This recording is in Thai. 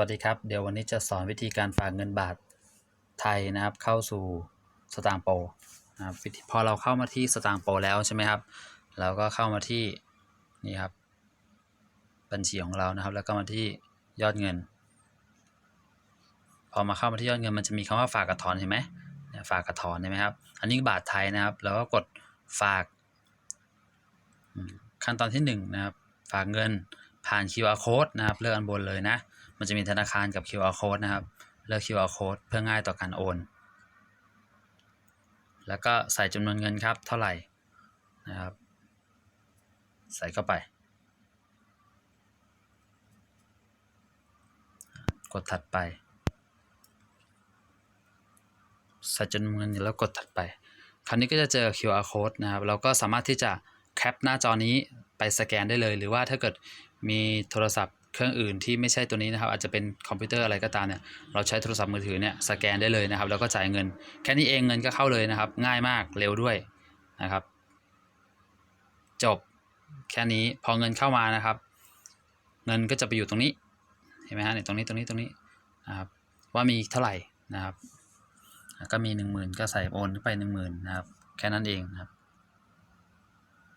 วัสดีครับเดี๋ยววันนี้จะสอนวิธีการฝากเงินบาทไทยนะครับ เข้าสู่สตางโปรนะครับพอเราเข้ามาที่สตางโปรแล้วใช่ไหมครับเราก็เข้ามาที่นี่ครับ บัญชีของเรานะครับ แล้วก็มาที่ยอดเงิน พอมาเข้ามาที่ยอดเงินมันจะมีคำว่าฝากกับถอนเห็นไหมเนี่ยฝากกับถอนเห็นไหมครับ อันนี้บาทไทยนะครับแล้วก็กดฝากขั้นตอนที่หนึ่งนะครับฝากเงินผ่าน QR code นะครับเลือกอันบนเลยนะ มันจะมีธนาคารกับ QR code นะครับ เลือก QR code เพื่อง่ายต่อการโอน แล้วก็ใส่จำนวนเงินครับเท่าไหร่นะครับ ใส่เข้าไป กดถัดไปใส่จำนวนเงินแล้วกดถัดไป คราวนี้ก็จะเจอ QR code นะครับ เราก็สามารถที่จะแคปหน้าจอนี้ไปสแกนได้เลย หรือว่าถ้าเกิดมีโทรศัพท์ เครื่องอื่นที่ไม่ใช่ตัวนี้นะครับอาจจะเป็นคอมพิวเตอร์อะไรก็ตามเนี่ยเราใช้โทรศัพท์มือถือเนี่ยสแกนได้เลยนะครับแล้วก็จ่ายเงิน แค่นี้เองเงินก็เข้าเลยนะครับ ง่ายมากเร็วด้วยนะครับ จบแค่นี้พอเงินเข้ามานะครับ เงินก็จะไปอยู่ตรงนี้เห็นไหมฮะเนี่ยตรงนี้ตรงนี้ตรงนี้นะครับว่ามีเท่าไหร่นะครับ ก็มีหนึ่งหมื่นก็ใส่โอนไปหนึ่งหมื่นนะครับ แค่นั้นเองนะครับ